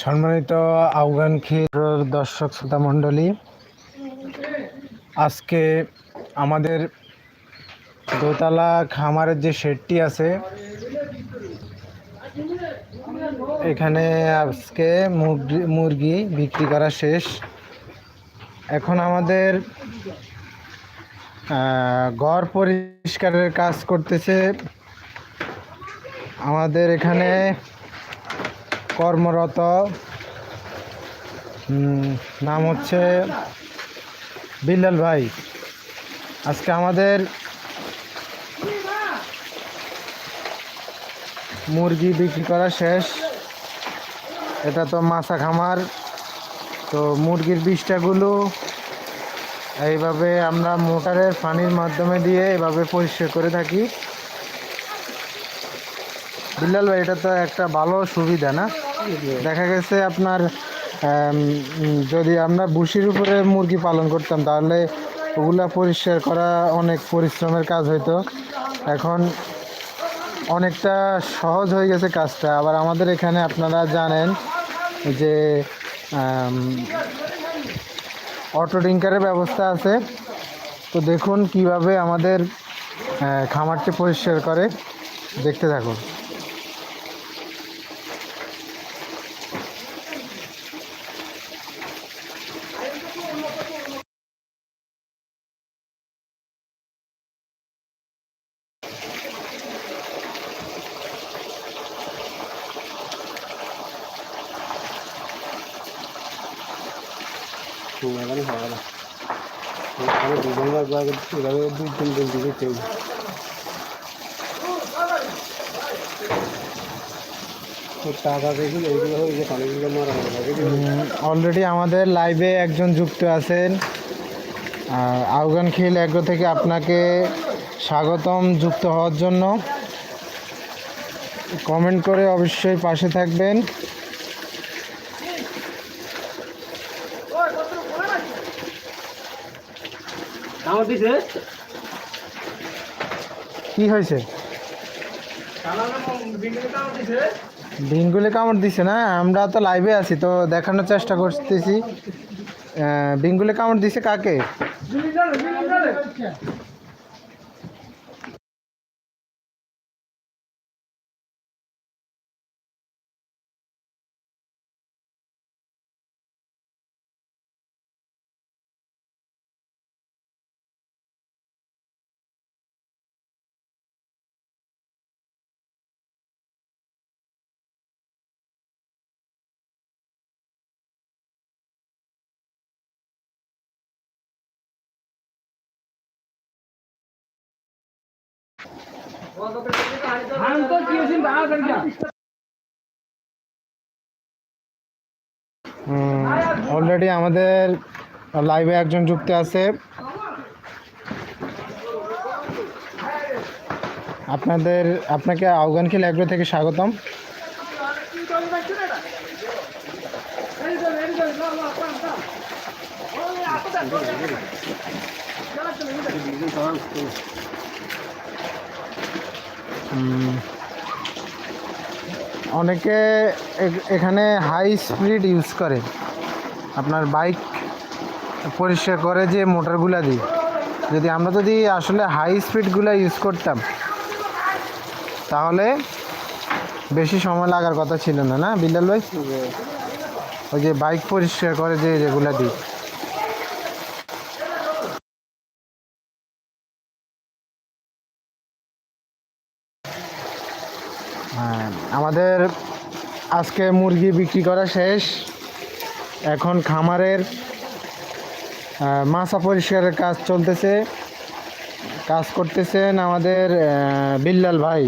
সম্মানিত আফগান ক্ষীর দর্শক শ্রোতা মণ্ডলী, আজকে আমাদের দোতলা খামারের যে শেডটি আছে, এখানে আজকে মুরগি বিক্রি করা শেষ। এখন আমাদের ঘর পরিষ্কারের কাজ করতেছে। আমাদের এখানে কর্মরত। নাম হচ্ছে বিল্লাল ভাই। আজকে আমাদের মুরগি বিক্রি করা শেষ। এটা তো মাছা খামার। তো মুরগির বিষটাগুলো এইভাবে আমরা মোটরের পানির মাধ্যমে দিয়ে এভাবে পরিষ্কার করে থাকি। বিল্লাল ভাই, এটা তো একটা ভালো সুবিধা না? দেখা গেছে আপনার যদি আমরা বুসির উপরে মুরগি পালন করতাম, তাহলে ওগুলা পরিষ্কার করা অনেক পরিশ্রমের কাজ হইতো। এখন অনেকটা সহজ হয়ে গেছে কাজটা। আবার আমাদের এখানে আপনারা জানেন যে অটো ডিঙ্কারের ব্যবস্থা আছে। তো দেখুন কীভাবে আমাদের খামারটি পরিষ্কার করে। দেখতে থাকুন। করছি এভাবে দুই তিন দিন দিকে অলরেডি আমাদের লাইভে একজন যুক্ত আছেন। আফগান খিল এগ্রো থেকে আপনাকে স্বাগতম যুক্ত হওয়ার জন্য। কমেন্ট করে অবশ্যই পাশে থাকবেন। দিছে? কি হয়েছে? বিঙ্গুলে কামড় দিছে না? আমরা তো লাইভে আছি তো দেখানোর চেষ্টা করতেছি। আহ, বিঙ্গুলে কামড় দিছে কাকে? অলরেডি আমাদের লাইভে একজন যুক্ত আছে। আপনাদের আপনাকে আফগান খেল এগ্রো থেকে স্বাগতম। অনেকে এখানে হাই স্পিড ইউজ করে। আপনার বাইক পরিষ্কার করে যে মোটরগুলা দিই যদি আমরা যদি আসলে হাই স্পিডগুলো ইউজ করতাম তাহলে বেশি সময় লাগার কথা ছিল না না বিল্লাল ভাই? ওই যে বাইক পরিষ্কার করে যে যেগুলা দিই আমাদের আজকে মুরগি বিক্রি করা শেষ। এখন খামারের মাছা পরিষ্কারের কাজ চলতেছে, কাজ করতেছেন আমাদের বিল্লাল ভাই।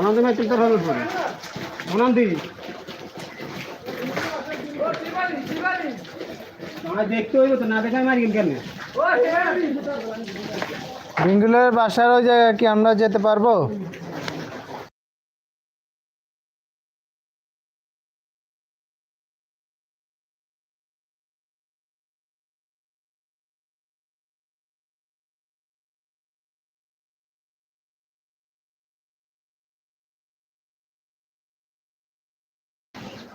অনন্তি ভাই তুলতে ভালো পরে অনন্তি আমরা দেখতে হইব তো না দেখায় মারি কেন? বিঙ্গুলের বাসার ওই জায়গায় কি আমরা যেতে পারব?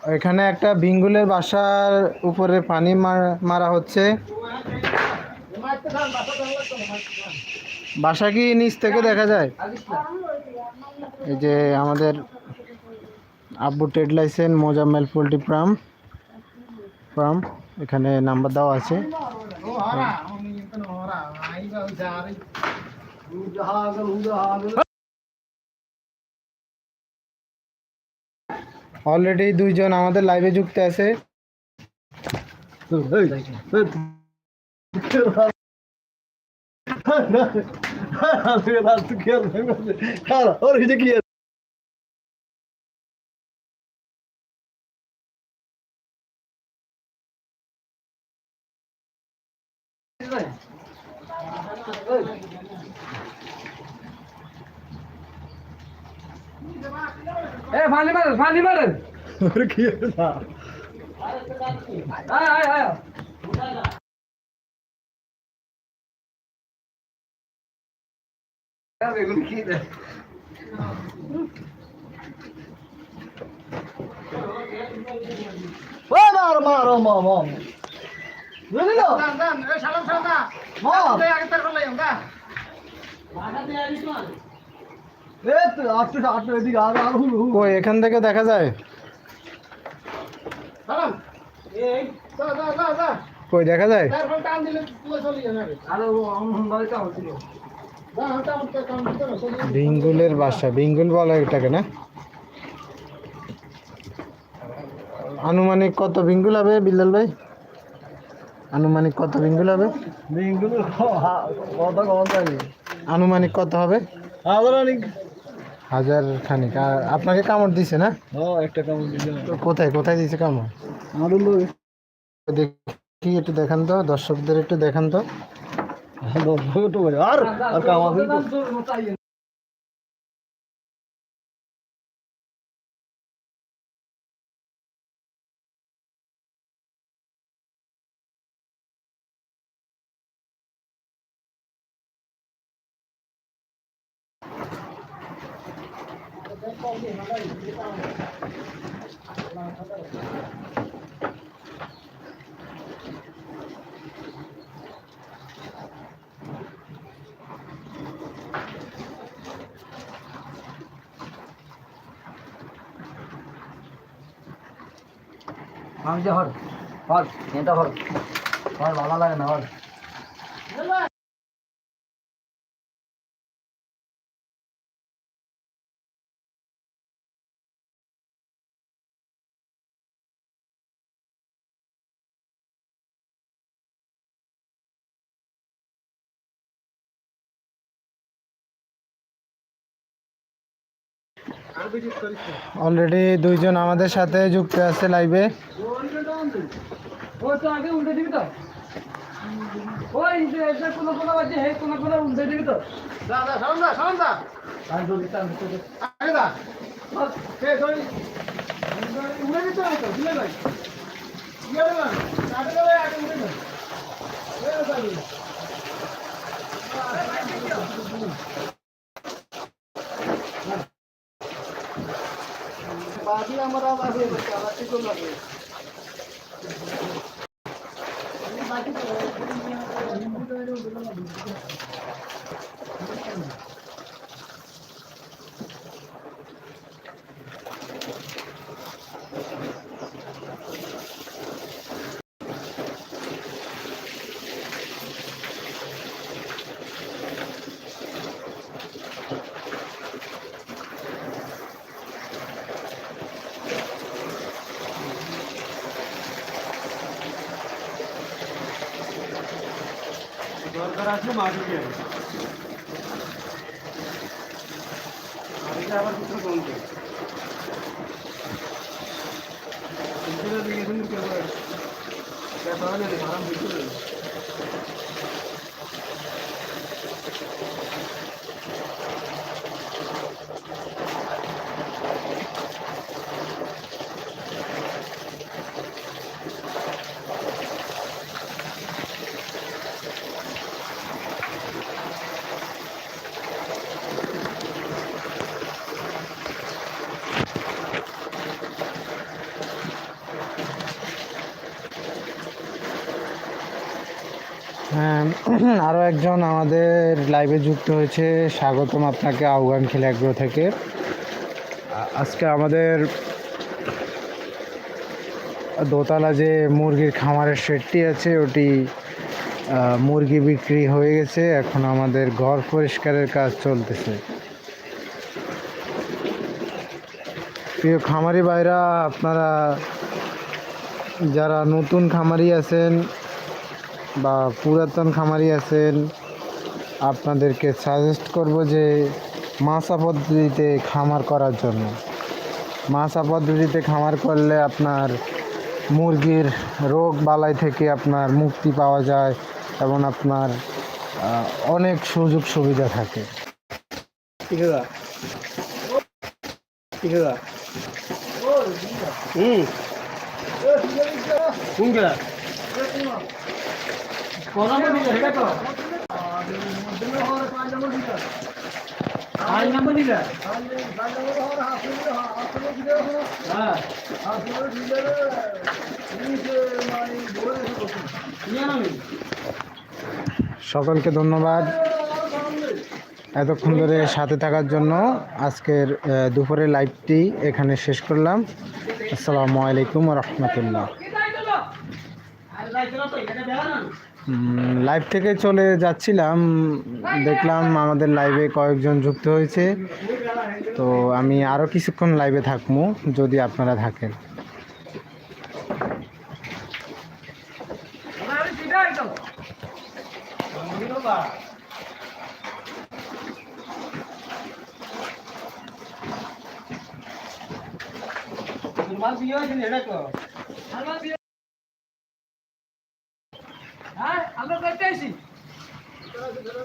এখানে একটা বিঙ্গুলের বাসার উপরে পানি মার- হচ্ছে। বাসা কি নিচ থেকে দেখা যায়? এই যে আমাদের আব্বু trade licence, Mozammel poultry farm farm, এখানে নাম্বার দেওয়া আছে। অলরেডি দুইজন আমাদের লাইভে যুক্ত আছে। এ ফানি মারেন ফানি মারেন আয় আয় আয়। মার মার মার মার বুঝলি তো? আর আর কই এখান থেকে দেখা যায়? কই দেখা যায়? বিঙ্গুলের বাসা বিঙ্গুল বলা এটাকে না? আনুমানিক কত বিঙ্গুল হবে বিল্লাল ভাই? আনুমানিক কত বিঙ্গুল হবে? বেঙ্গুলো আনুমানিক কত হবে? আদরানিক হাজার খানিক আর আপনাকে কামড় দিছে না? একটা কামড় দিল তো কোথায় কোথায় দিছে কামড়? আরও দেখি একটু দেখান তো দর্শকদের একটু দেখান তো। তো আর আর কামড় যে হর হর এটা হর হর ভালো লাগে না হর অলরেডি দুইজন আমাদের সাথে যুক্ত আছে লাইভে ও তো আগে উল্টে দিবি তো ওই যে এটা কোনো কোনো বাজে হে কোনো কোনো উল্টে দিবি তো আর দড়ি টান দিতে দরকার আছে মাটি আর এটা আবার কিছু কমছে এটা দিয়ে কিন্তু কেউ দেখা হয় না আরাম দিতে হ্যাঁ আরও একজন আমাদের লাইভে যুক্ত হয়েছে। স্বাগতম আপনাকে খেলে আগ্রহ থেকে। আজকে আমাদের দোতলা যে মুরগির খামারের শেডটি আছে, ওটি মুরগি বিক্রি হয়ে গেছে। এখন আমাদের ঘর পরিষ্কারের কাজ চলতেছে। প্রিয় খামারি ভাইরা, আপনারা যারা নতুন খামারি আছেন বা পুরাতন খামারি আছেন, আপনাদেরকে সাজেস্ট করব যে মাছা পদ্ধতিতে খামার করার জন্য। মাছা পদ্ধতিতে খামার করলে আপনার মুরগির রোগ বালাই থেকে আপনার মুক্তি পাওয়া যায় এবং আপনার অনেক সুযোগ সুবিধা থাকে। হুম। সকলকে ধন্যবাদ। এতক্ষণ ধরে সাথে থাকার জন্য আজকের দুপুরের লাইভটি এখানে শেষ করলাম। আসসালামু আলাইকুম রহমতুল্লাহ কি যাইতো না আরে যাইতো না তো এটা দেখা না লাইভ থেকে চলে যাচ্ছিলাম। দেখলাম আমাদের লাইভে কয়েকজন যুক্ত হয়েছে। তো আমি আরও কিছুক্ষণ লাইভে থাকব, যদি আপনারা থাকেন। তোমার বিয়ে হয়েছে, এটা তো আমার বিয়ে হ্যাঁ আমরা করতে আইছি এ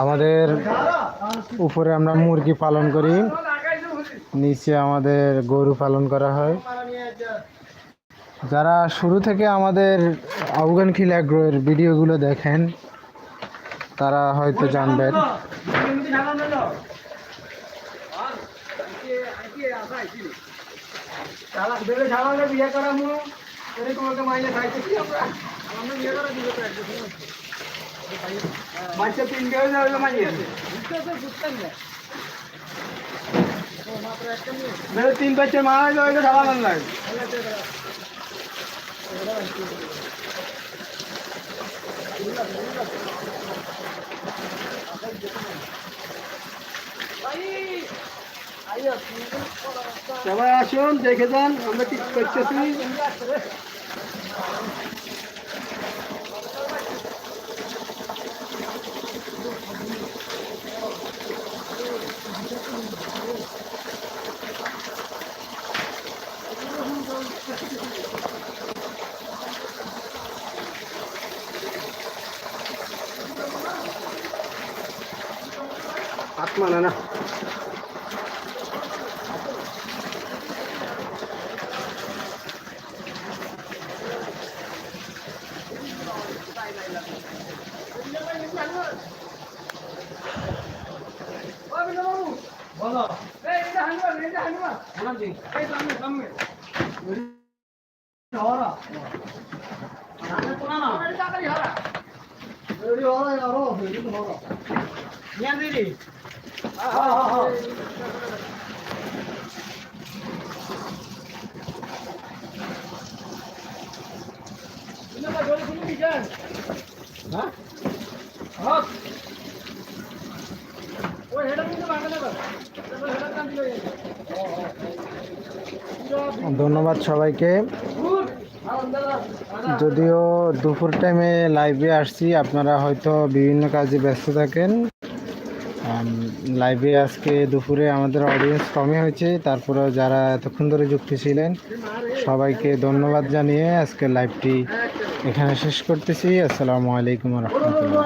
আমাদের উপরে আমরা মুরগি পালন করি। নিচে আমাদের গরু পালন করা হয়। যারা শুরু থেকে আমাদের আফগান খিল ভিডিওগুলো দেখেন, তারা হয়তো জানবেন। বিয়ে করা মু এরকম একটা মাইনে খাইতেছি আমরা। আমরা বিয়ে করা দিবে তো একদম মাইসে তিনটে হয়ে যাবে মাইনে বুঝতেন না মেরে তিন বাচ্চা মা হয়ে যাবে মান সবাই আসুন, দেখে যান, আমরা কি করতেছি। আত্মা না না ধন্যবাদ সবাইকে। যদিও দুপুর টাইমে লাইভে আসছি আপনারা হয়তো বিভিন্ন কাজে ব্যস্ত থাকেন। লাইভে আজকে দুপুরে আমাদের অডিয়েন্স কমে হয়েছে। তারপরেও যারা এতক্ষণ ধরে যুক্ত ছিলেন, সবাইকে ধন্যবাদ জানিয়ে আজকে লাইভটি এখানে শেষ করতেছি। আসসালামু আলাইকুম রহমতুল্লাহ।